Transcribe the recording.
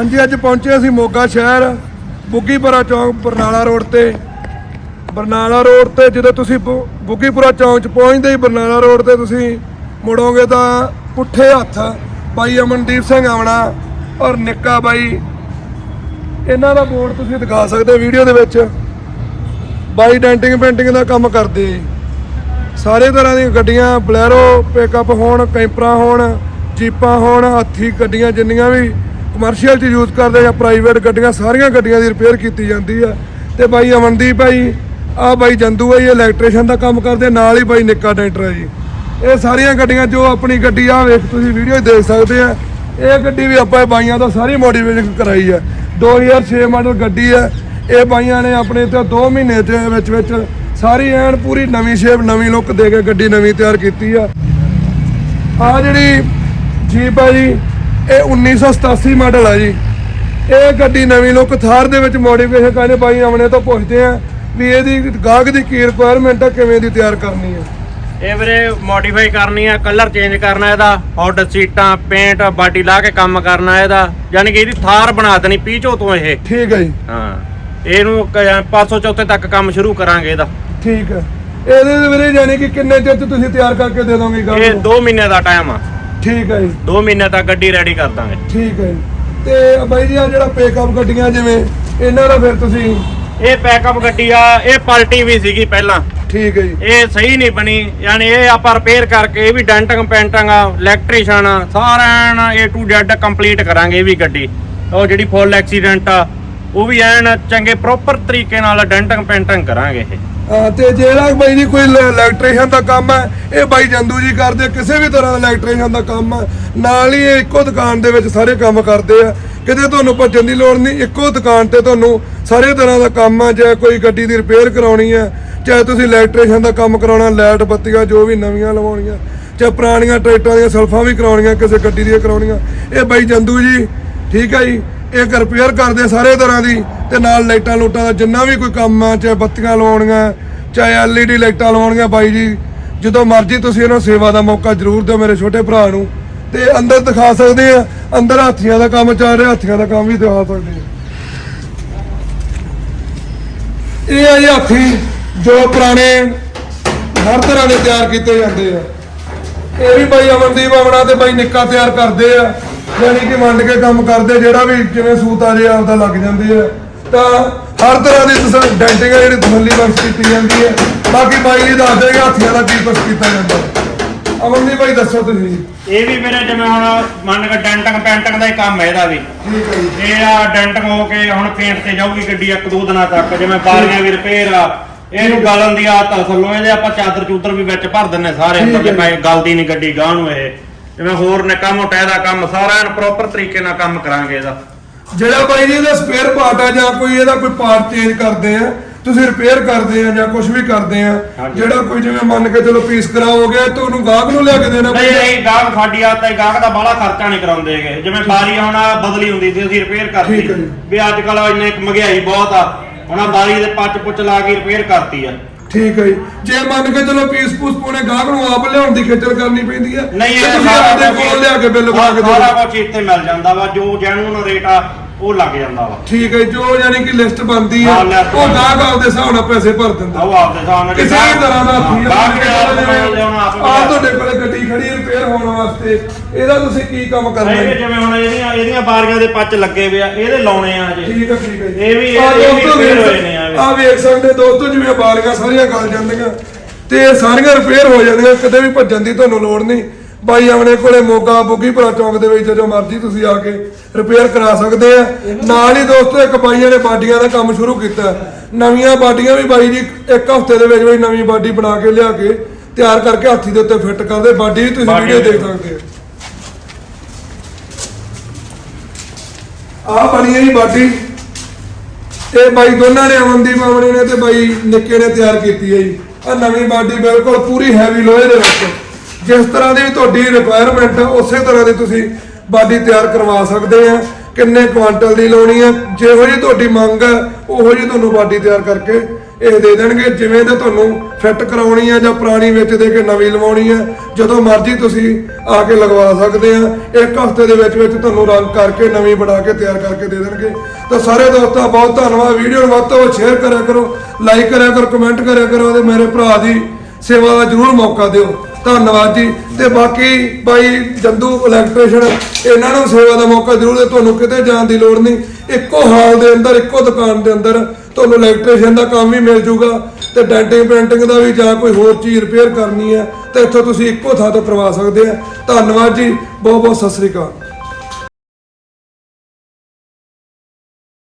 ਹਾਂਜੀ, ਅੱਜ ਪਹੁੰਚੇ ਅਸੀਂ ਮੋਗਾ ਸ਼ਹਿਰ, ਬੁੱਗੀਪੁਰਾ ਚੌਂਕ, ਬਰਨਾਲਾ ਰੋਡ ਤੇ। ਬਰਨਾਲਾ ਰੋਡ ਤੇ ਜਦੋਂ ਤੁਸੀਂ ਬੁ- ਬੁੱਗੀਪੁਰਾ ਚੌਂਕ 'ਚ ਪਹੁੰਚਦੇ ਹੀ ਬਰਨਾਲਾ ਰੋਡ ਤੇ ਤੁਸੀਂ ਮੁੜੋਗੇ ਤਾਂ ਪੁੱਠੇ ਹੱਥ ਬਾਈ ਅਮਨਦੀਪ ਸਿੰਘ ਆਵਣਾ ਔਰ ਨਿੱਕਾ ਬਾਈ। ਇਹਨਾਂ ਦਾ ਬੋਰਡ ਤੁਸੀਂ ਦਿਖਾ ਸਕਦੇ ਵੀਡੀਓ ਦੇ ਵਿੱਚ। ਬਾਈ ਡੈਂਟਿੰਗ ਪੇਂਟਿੰਗ ਦਾ ਕੰਮ ਕਰਦੇ। ਸਾਰੇ ਤਰ੍ਹਾਂ ਦੀਆਂ ਗੱਡੀਆਂ, ਬਲੈਰੋ, ਪਿਕਅਪ ਹੋਣ, ਕੈਂਪਰਾਂ ਹੋਣ, ਜੀਪਾਂ ਹੋਣ, ਹੱਥੀ, ਗੱਡੀਆਂ ਜਿੰਨੀਆਂ ਵੀ ਕਮਰਸ਼ੀਅਲ 'ਚ ਯੂਜ਼ ਕਰਦੇ ਜਾਂ ਪ੍ਰਾਈਵੇਟ ਗੱਡੀਆਂ, ਸਾਰੀਆਂ ਗੱਡੀਆਂ ਦੀ ਰਿਪੇਅਰ ਕੀਤੀ ਜਾਂਦੀ ਆ। ਤੇ ਬਾਈ ਅਮਨਦੀਪ ਭਾਈ ਆ ਬਾਈ ਜੰਦੂ ਆ ਜੀ ਇਲੈਕਟ੍ਰੀਸ਼ੀਅਨ ਦਾ ਕੰਮ ਕਰਦੇ, ਨਾਲ ਹੀ ਬਾਈ ਨਿੱਕਾ ਡੈਂਟਰ ਆ ਜੀ। ਇਹ ਸਾਰੀਆਂ ਗੱਡੀਆਂ ਜੋ ਆਪਣੀ ਗੱਡੀ ਆ, ਵੇਖ ਤੁਸੀਂ ਵੀਡੀਓ ਦੇਖ ਸਕਦੇ ਆ। ਇਹ ਗੱਡੀ ਵੀ ਆਪਾਂ ਬਾਈਆਂ ਤੋਂ ਸਾਰੀ ਮੋਡੀਫਿਕੇਸ਼ਨ ਕਰਾਈ ਆ। 2006 ਮਾਡਲ ਗੱਡੀ ਆ। ਇਹ ਬਾਈਆਂ ਨੇ ਆਪਣੇ ਤੇ 2 ਮਹੀਨੇ ਦੇ ਵਿੱਚ ਵਿੱਚ ਸਾਰੀ ਐਨ ਪੂਰੀ ਨਵੀਂ ਸ਼ੇਪ ਨਵੀਂ ਲੁੱਕ ਦੇ ਕੇ ਗੱਡੀ ਨਵੀਂ ਤਿਆਰ ਕੀਤੀ ਆ। ਆ ਜਿਹੜੀ ਜੀਪ ਆ ਜੀ ਇਹ 1987 ਮਾਡਲ ਆ ਜੀ। ਇਹ ਗੱਡੀ ਨਵੀਂ ਲੁੱਕ ਥਾਰ ਦੇ ਵਿੱਚ ਮੋਡੀਫਿਕੇਸ਼ਨ ਕਰਨੇ ਬਾਈ ਆਮਣੇ ਤੋਂ ਪੁੱਛਦੇ ਆ ਵੀ ਇਹਦੀ ਗਾਹਕ ਦੀ ਕੀ ਰਿਕੁਆਇਰਮੈਂਟ ਆ ਕਿਵੇਂ ਦੀ ਤਿਆਰ ਕਰਨੀ ਆ। ਇਹ ਵੀਰੇ ਮੋਡੀਫਾਈ ਕਰਨੀ ਆ ਕਲਰ ਚੇਂਜ ਕਰਨਾ ਇਹਦਾ ਹੌਟ ਸੀਟਾਂ ਪੇਂਟ ਬਾਡੀ ਲਾ ਕੇ ਕੰਮ ਕਰਨਾ ਇਹਦਾ ਯਾਨੀ ਕਿ ਇਹਦੀ ਥਾਰ ਬਣਾ ਦੇਣੀ ਪੀਚੋ ਤੋਂ ਇਹ। ਠੀਕ ਹੈ ਜੀ। ਹਾਂ ਇਹਨੂੰ ਕ- ਪਰਸੋਂ ਚੌਥੇ ਤੱਕ ਕੰਮ ਸ਼ੁਰੂ ਕਰਾਂਗੇ ਇਹਦਾ। ਠੀਕ ਹੈ ਇਹਦੇ ਵੀਰੇ ਯਾਨੀ ਕਿ ਕਿੰਨੇ ਚਿਰ ਚ ਤੁਸੀਂ ਤਿਆਰ ਕਰਕੇ ਦੇ ਦੋਗੇ ਗਾਹਕ ਇਹ ਨੂੰ? 2 ਮਹੀਨੇ ਦਾ ਟਾਈਮ ਆ। ਠੀਕ ਹੈ ਜੀ। 2 ਮਹੀਨੇ ਤੱਕ ਗੱਡੀ ਰੈਡੀ ਕਰ ਦਾਂਗੇ। ਠੀਕ ਹੈ ਜੀ। ਤੇ ਬਾਈ ਜੀ ਆ ਜਿਹੜਾ ਪੇਕਅਪ ਗੱਡੀਆਂ ਜਿਵੇਂ ਇਹਨਾਂ ਦਾ ਫਿਰ ਤੁਸੀਂ ਇਹ ਪੈਕਅਪ ਗੱਡੀ ਆ ਇਹ ਪਲਟੀ ਵੀ ਸੀਗੀ ਪਹਿਲਾਂ। ਠੀਕ ਹੈ ਜੀ। ਇਹ ਸਹੀ ਨਹੀਂ ਬਣੀ ਯਾਨੀ ਇਹ ਆਪਾਂ ਰਿਪੇਅਰ ਕਰਕੇ ਇਹ ਵੀ ਡੈਂਟਿੰਗ ਪੈਂਟਿੰਗ ਇਲੈਕਟ੍ਰੀਸ਼ੀਅਨ ਸਾਰਾ ਏ ਟੂ ਜ਼ੈਡ ਕੰਪਲੀਟ ਕਰਾਂਗੇ ਇਹ ਵੀ ਗੱਡੀ। ਉਹ ਜਿਹੜੀ ਫੁੱਲ ਐਕਸੀਡੈਂਟ ਆ ਉਹ ਵੀ ਐਨ ਚੰਗੇ ਪ੍ਰੋਪਰ ਤਰੀਕੇ ਨਾਲ ਡੈਂਟਿੰਗ ਪੈਂਟਿੰਗ ਕਰਾਂਗੇ ਇਹ। ਤੇ ਜਿਹੜਾ ਬਾਈ ਜੀ ਕੋਈ ਇਲੈਕਟ੍ਰੀਸ਼ੀਅਨ ਦਾ ਕੰਮ ਹੈ, ਇਹ ਬਾਈ ਜੰਦੂ ਜੀ ਕਰਦੇ ਕਿਸੇ ਵੀ ਤਰ੍ਹਾਂ ਦਾ ਇਲੈਕਟ੍ਰੀਸ਼ੀਅਨ ਦਾ ਕੰਮ ਹੈ, ਨਾਲ ਹੀ ਇਹ ਇੱਕੋ ਦੁਕਾਨ ਦੇ ਵਿੱਚ ਸਾਰੇ ਕੰਮ ਕਰਦੇ ਆ। ਕਿਤੇ ਤੁਹਾਨੂੰ ਭੱਜਣ ਦੀ ਲੋੜ ਨਹੀਂ, ਇੱਕੋ ਦੁਕਾਨ ਤੇ ਤੁਹਾਨੂੰ ਸਾਰੇ ਤਰ੍ਹਾਂ ਦਾ ਕੰਮ ਹੈ, ਜੇ ਕੋਈ ਗੱਡੀ ਦੀ ਰਿਪੇਅਰ ਕਰਾਉਣੀ ਹੈ, ਚਾਹੇ ਤੁਸੀਂ ਇਲੈਕਟ੍ਰੀਸ਼ੀਅਨ ਦਾ ਕੰਮ ਕਰਾਉਣਾ, ਲਾਈਟ ਬੱਤੀਆਂ ਜੋ ਵੀ ਨਵੀਆਂ ਲਵਾਉਣੀਆਂ, ਚਾਹੇ ਪੁਰਾਣੀਆਂ ਟਰੈਕਟਰਾਂ ਦੀਆਂ ਸਲਫਾਂ ਵੀ ਕਰਾਉਣੀਆਂ, ਕਿਸੇ ਗੱਡੀ ਦੀਆਂ ਕਰਾਉਣੀਆਂ। ਇਹ ਬਾਈ ਜੰਦੂ ਜੀ, ਠੀਕ ਹੈ ਜੀ? ਇੱਕ ਰਿਪੇਅਰ ਕਰਦੇ ਸਾਰੇ ਤਰ੍ਹਾਂ ਦੀ ਤੇ ਨਾਲ ਲਾਈਟਾਂ ਲੂਟਾਂ ਦਾ ਜਿੰਨਾ ਵੀ ਕੋਈ ਕੰਮ ਆ, ਚਾਹੇ ਬੱਤੀਆਂ ਲਵਾਉਣੀਆਂ, ਚਾਹੇ ਐਲਈਡੀ ਲਾਈਟਾਂ ਲਵਾਉਣੀਆਂ ਬਾਈ ਜੀ, ਜਦੋਂ ਮਰਜ਼ੀ ਤੁਸੀਂ ਇਹਨਾਂ ਸੇਵਾ ਦਾ ਮੌਕਾ ਜ਼ਰੂਰ ਦਿਓ ਮੇਰੇ ਛੋਟੇ ਭਰਾ ਨੂੰ। ਤੇ ਅੰਦਰ ਦਿਖਾ ਸਕਦੇ ਆ, ਅੰਦਰ ਹਾਥੀਆਂ ਦਾ ਕੰਮ ਚੱਲ ਰਿਹਾ, ਹਾਥੀਆਂ ਦਾ ਕੰਮ ਵੀ ਦਿਖਾ ਸਕਦੇ ਆ। ਇਹ ਆ ਜੀ ਹਾਥੀ, ਜੋ ਪੁਰਾਣੇ ਹਰ ਤਰ੍ਹਾਂ ਦੇ ਤਿਆਰ ਕੀਤੇ ਜਾਂਦੇ ਆ। ਇਹ ਵੀ ਬਾਈ ਅਮਨਦੀਪ ਆਵਣਾ ਤੇ ਬਾਈ ਨਿੱਕਾ ਤਿਆਰ ਕਰਦੇ ਆ। ਯਾਨੀ ਕਿ ਵੰਡ ਕੇ ਕੰਮ ਕਰਦੇ ਜਿਹੜਾ ਵੀ ਜਿਵੇਂ ਸੂਤ ਆ ਜੇ ਆਪਦਾ ਲੱਗ ਜਾਂਦੇ ਆ ਤਾਂ ਹਰ ਤਰ੍ਹਾਂ ਦੀ ਤਸੱਲੀ ਡੈਂਟਿੰਗ ਆ ਜਿਹੜੀ ਤਸੱਲੀ ਬਖਸ਼ ਕੀਤੀ ਜਾਂਦੀ ਹੈ। ਬਾਕੀ ਬਾਈ ਜੀ ਦੱਸ ਦੇਗਾ ਹਾਥੀਆਂ ਦਾ ਕੀ ਕੁਛ ਕੀਤਾ ਜਾਂਦਾ। ਅਮਨਦੀਪ ਭਾਈ ਦੱਸੋ ਤੁਸੀਂ। ਇਹ ਵੀ ਮੇਰੇ ਜਿਵੇਂ ਹੁਣ ਮੰਨ ਕੇ ਡੈਂਟਿੰਗ ਪੈਂਟਿੰਗ ਦਾ ਹੀ ਕੰਮ ਹੈ ਇਹਦਾ ਵੀ। ਠੀਕ ਹੈ ਜੀ। ਇਹ ਆ ਡੈਂਟਿੰਗ ਹੋ ਕੇ ਹੁਣ ਪੇਂਟ ਤੇ ਜਾਊਗੀ ਗੱਡੀ ਇੱਕ ਦੋ ਦਿਨਾਂ ਤੱਕ ਜਿਵੇਂ ਬਾਰੀਆਂ ਵੀ ਰਿਪੇਅਰ ਆ। ਇਹਨੂੰ ਗਲਣ ਦੀ ਆਦਤ ਆ ਥੱਲੋਂ ਇਹਦੇ ਆਪਾਂ ਚਾਦਰ ਚੂਦਰ ਵੀ ਵਿੱਚ ਭਰ ਦਿੰਨੇ ਸਾਰੇ ਅੰਦਰ ਹੈ। ਜਿਵੇਂ ਗਲਦੀ ਨਹੀਂ ਗੱਡੀ ਗਾਂ ਨੂੰ ਇਹ। ਜਿਵੇਂ ਹੋਰ ਨਿੱਕਾ ਮੋਟਾ ਇਹਦਾ ਕੰਮ ਸਾਰਾ ਐਨ ਪ੍ਰੋਪਰ ਤਰੀਕੇ ਨਾਲ ਕੰਮ ਕਰਾਂਗੇ ਇਹਦਾ। ਜਿਹੜਾ ਬਾਈ ਜੀ ਇਹਦਾ ਸਪੇਅਰ ਪਾਰਟ ਆ ਜਾਂ ਕੋਈ ਇਹਦਾ ਕੋਈ ਪਾਰਟ ਚੇਂਜ ਕਰਦੇ ਆ ਤੁਸੀਂ ਰਿਪੇਅਰ ਕਰਦੇ ਆ ਜਾਂ ਕੁਝ ਵੀ ਕਰਦੇ ਆ ਹਾਂਜੀ। ਜਿਹੜਾ ਕੋਈ ਜਿਵੇਂ ਮੰਨ ਕੇ ਚਲੋ ਪੀਸ ਕਰਾਓਗੇ ਤਾਂ ਉਹਨੂੰ ਗਾਹਕ ਨੂੰ ਲਿਆ ਕੇ ਦੇਣਾ ਨਹੀਂ ਨਹੀਂ ਗਾਹਕ ਸਾਡੀ ਆਦਤ ਹੈ ਗਾਹਕ ਦਾ ਬਾਹਲਾ ਖਰਚਾ ਨਹੀਂ ਕਰਾਉਂਦੇ ਹੈਗੇ। ਜਿਵੇਂ ਬਾਰੀ ਹੁਣ ਆਹ ਬਦਲੀ ਹੁੰਦੀ ਸੀ ਅਸੀਂ ਰਿਪੇਅਰ ਕਰਤੀ। ਠੀਕ ਹੈ ਜੀ। ਵੀ ਅੱਜ ਕੱਲ ਇੰਨੇ ਇੱਕ ਮਹਿੰਗਾਈ ਬਹੁਤ ਆ ਹੁਣ ਆਹ ਬਾਰੀ ਦੇ ਪੱਚ ਪੁੱਚ ਲਾ ਕੇ ਰਿਪੇਅਰ ਕਰਤੀ ਆ। ਠੀਕ ਹੈ ਜੀ। ਜੇ ਮੰਨ ਕੇ ਚਲੋ ਪੀਸ ਪੂਸ ਪਾਉਣੇ ਗਾਹਕ ਨੂੰ ਆਪ ਲਿਆਉਣ ਦੀ ਖੇਚਲ ਕਰਨੀ ਪੈਂਦੀ ਹੈ ਨਹੀਂ ਤੇ ਇਹ ਤੁਸੀਂ ਸਾਰਾ ਆਪਦੇ ਕੋਲ ਲਿਆ ਕੇ ਬਿੱਲ ਬਣਾ ਕੇ ਸਾਰਾ ਦਿਓ। ਕੁਝ ਇੱਥੇ ਮਿਲ ਜਾਂਦਾ ਵਾ ਜੋ ਜੈਨੂਨ ਰੇਟ ਆ ਉਹ ਲੱਗ ਜਾਂਦਾ ਵਾ। ਠੀਕ ਹੈ ਜੀ, ਜੋ ਯਾਨੀ ਕਿ ਲਿਸਟ ਬਣਦੀ ਹੈ ਹਾਂ, list ਉਹ ਗਾਹਕ ਆਪਦੇ ਹਿਸਾਬ ਨਾਲ ਪੈਸੇ ਭਰ ਦਿੰਦਾ। ਉਹ ਆਪਦੇ ਹਿਸਾਬ ਨਾਲ ਕਿਸੇ ਵੀ ਤਰ੍ਹਾਂ ਦਾ ਦੇ ਆਪ ਲਿਆਉਣਾ ਆਪ ਤੁਹਾਡੇ ਕੋਲੇ ਗੱਡੀ ਖੜੀ ਰਿਪੇਅਰ ਹੋਣ ਵਾਸਤੇ। ਇਹਦਾ ਤੁਸੀਂ ਕੀ ਕੰਮ ਕਰਨਾ ਇਹ ਹੈ? ਜਿਵੇਂ ਹੁਣ ਇਹਦੀਆਂ ਇਹਦੀਆਂ ਬਾਰੀਆਂ ਦੇ ਪੱਚ ਲੱਗੇ ਵੇ ਆ ਇਹਦੇ ਲਾਉਣੇ ਆ ਹਜੇ। ਠੀਕ ਹੈ ਠੀਕ ਹੈ। ਇਹ ਵੀ- ਇਹ ਵੀ repair ਹੋਏ ਨੇ, ਵੀ। ਆਹ ਵੇਖ ਸਕਦੇ ਦੋਸਤੋ ਜਿਵੇਂ ਬਾਰੀਆਂ ਸਾਰੀਆਂ ਗਲ ਜਾਂਦੀਆਂ ਤੇ ਸਾਰੀਆਂ ਰਿਪੇਅਰ ਹੋ ਜਾਂਦੀਆਂ ਕਿਤੇ ਵੀ ਭੱਜਣ ਦੀ ਤੁਹਾਨੂੰ ਲੋੜ ਨਹੀਂ। ਬਾਈ ਆਪਣੇ ਕੋਲੇ ਮੋਗਾ ਬੁੱਗੀਪੁਰਾ ਚੌਂਕ ਦੇ ਵਿੱਚ ਜਦੋਂ ਮਰਜ਼ੀ ਤੁਸੀਂ ਆ ਕੇ ਰਿਪੇਅਰ ਕਰਾ ਸਕਦੇ ਆ। ਨਾਲ ਹੀ ਦੋਸਤੋ ਇੱਕ ਬਾਈਆਂ ਨੇ ਬਾਡੀਆਂ ਦਾ ਕੰਮ ਸ਼ੁਰੂ ਕੀਤਾ। ਨਵੀਆਂ ਬਾਡੀਆਂ ਵੀ ਬਾਈ ਜੀ ਇੱਕ ਹਫ਼ਤੇ ਦੇ ਵਿੱਚ ਵਿੱਚ ਨਵੀਂ ਬਾਡੀ ਬਣਾ ਕੇ ਲਿਆ ਕੇ ਤਿਆਰ ਕਰਕੇ ਹਾਥੀ ਦੇ ਉੱਤੇ ਫਿੱਟ ਕਰਦੇ। ਬਾਡੀ ਵੀ ਤੁਸੀਂ ਵੀਡੀਓ ਵੀ। ਦੇਖ ਸਕਦੇ ਹੋ। ਆਹ ਬਣੀ ਹੈ ਜੀ ਬਾਡੀ। ਇਹ ਬਾਈ ਦੋਨਾਂ ਨੇ ਅਮਨਦੀਪ ਆਵਣੇ ਨੇ ਤੇ ਬਾਈ ਨਿੱਕੇ ਨੇ ਤਿਆਰ ਕੀਤੀ ਹੈ ਜੀ। ਆ ਨਵੀਂ ਬਾਡੀ ਬਿਲਕੁਲ ਪੂਰੀ ਹੈਵੀ ਲੋਹੇ ਦੇ ਵਿੱਚ। ਜਿਸ ਤਰ੍ਹਾਂ ਦੀ ਵੀ ਤੁਹਾਡੀ ਰਿਕੁਆਇਰਮੈਂਟ ਆ, ਉਸੇ ਤਰ੍ਹਾਂ ਦੀ ਤੁਸੀਂ ਬਾਡੀ ਤਿਆਰ ਕਰਵਾ ਸਕਦੇ ਆ। ਕਿੰਨੇ ਕੁਆਂਟਲ ਦੀ ਲਾਉਣੀ ਹੈ ਜਿਹੋ ਜੀ ਤੁਹਾਡੀ ਮੰਗ ਹੈ ਉਹੋ ਜੀ ਤੁਹਾਨੂੰ ਬਾਡੀ ਤਿਆਰ ਕਰਕੇ ਇਹ ਦੇ ਦੇਣਗੇ। ਜਿਵੇਂ ਦਾ ਤੁਹਾਨੂੰ ਫਿੱਟ ਕਰਾਉਣੀ ਆ ਜਾਂ ਪੁਰਾਣੀ ਵਿੱਚ ਦੇ ਕੇ ਨਵੀਂ ਲਵਾਉਣੀ ਆ, ਜਦੋਂ ਮਰਜ਼ੀ ਤੁਸੀਂ ਆ ਕੇ ਲਗਵਾ ਸਕਦੇ ਆ। ਇੱਕ ਹਫ਼ਤੇ ਦੇ ਵਿੱਚ ਵਿੱਚ ਤੁਹਾਨੂੰ ਰੰਗ ਕਰਕੇ ਨਵੀਂ ਬਣਾ ਕੇ ਤਿਆਰ ਕਰਕੇ ਦੇ ਦੇਣਗੇ। ਤਾਂ ਸਾਰੇ ਦੋਸਤਾਂ, ਬਹੁਤ ਧੰਨਵਾਦ। ਵੀਡੀਓ ਨੂੰ ਵੱਧ ਤੋਂ ਵੱਧ ਸ਼ੇਅਰ ਕਰਿਆ ਕਰੋ ਲਾਈਕ ਕਰਿਆ ਕਰੋ ਕਮੈਂਟ ਕਰਿਆ ਕਰੋ ਤੇ ਮੇਰੇ ਭਰਾ ਦੀ ਸੇਵਾ ਦਾ ਜ਼ਰੂਰ ਮੌਕਾ ਦਿਓ। ਧੰਨਵਾਦ ਜੀ। ਤੇ ਬਾਕੀ ਬਾਈ ਜੰਦੂ ਇਲੈਕਟ੍ਰੀਸ਼ੀਅਨ ਇਹਨਾਂ ਨੂੰ ਸੇਵਾ ਦਾ ਮੌਕਾ ਜ਼ਰੂਰ ਦੇ ਤੁਹਾਨੂੰ ਕਿਤੇ ਜਾਣ ਦੀ ਲੋੜ ਨਹੀਂ। ਇੱਕੋ ਹਾਲ ਦੇ ਅੰਦਰ, ਇੱਕੋ ਦੁਕਾਨ ਦੇ ਅੰਦਰ ਤੁਹਾਨੂੰ ਇਲੈਕਟ੍ਰੀਸ਼ੀਅਨ ਦਾ ਕੰਮ ਵੀ ਮਿਲ ਜੂਗਾ ਤੇ ਡੈਂਟਿੰਗ, ਪੇਂਟਿੰਗ ਦਾ ਵੀ ਜਾਂ ਕੋਈ ਹੋਰ ਚੀਜ਼ ਰਿਪੇਅਰ ਕਰਨੀ ਹੈ, ਤਾਂ ਇੱਥੋਂ ਤੁਸੀਂ ਇੱਕੋ ਥਾਂ ਤੋਂ ਕਰਵਾ ਸਕਦੇ ਆ। ਧੰਨਵਾਦ ਜੀ। ਬਹੁਤ ਬਹੁਤ ਸਤਿ ਸ੍ਰੀ ਅਕਾਲ।